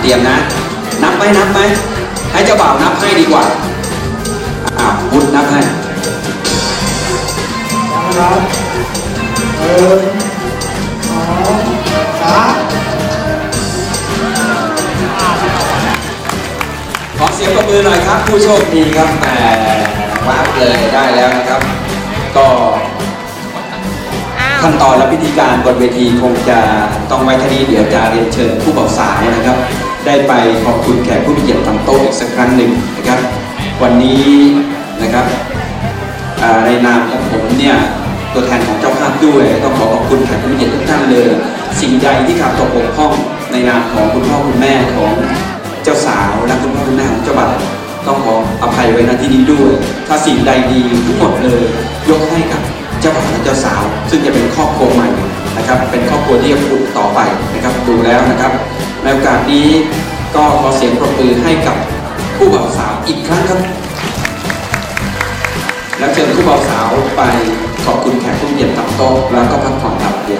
เตรียมนะ นับไหมนับไหมให้เจ้าบ่าวนับให้ดีกว่าอ่าวุฒนับให้นะครับหนึ่งสองสามขอเสียงปรบมือหน่อยครับ ผู้โชคดีครับแหมว้าวเลยได้แล้วนะครับ ก็อ้าวขั้นตอนและพิธีการบนเวทีคงจะต้องไว้เท่านี้เดี๋ยวจะเรียนเชิญผู้บ่าวสาวนะครับ ได้ไปขอบคุณแขกผู้มีเกียรติทำโต๊ะอีกสักครั้งหนึ่งนะครับ วันนี้นะครับในนามของผมเนี่ยตัวแทนของเจ้าภาพด้วย ต้องขอขอบคุณแขกผู้มีเกียรติทุกท่านเลย สิ่งใดที่ขาดตกบกพร่องในนามของคุณพ่อคุณแม่ของเจ้าสาวและคุณพ่อคุณแม่ของเจ้าบ่าวต้องขออภัยไว้ณที่นี้ด้วย ถ้าสิ่งใดดีทั้งหมดเลย ยกให้กับเจ้าบ่าวและเจ้าสาว ซึ่งจะเป็นครอบครัวใหม่นะครับ เป็นครอบครัวที่จะพูดต่อไปนะครับดูแล้วนะครับ ในโอกาสนี้ก็ขอเสียงปรบมือให้กับผู้บ่าวสาวอีกครั้งครับ และเชิญผู้บ่าวสาวไปขอบคุณแขกผู้เกียรติตับโต๊ะแล้วก็พักผ่อนหลับเดียนสายเชิญ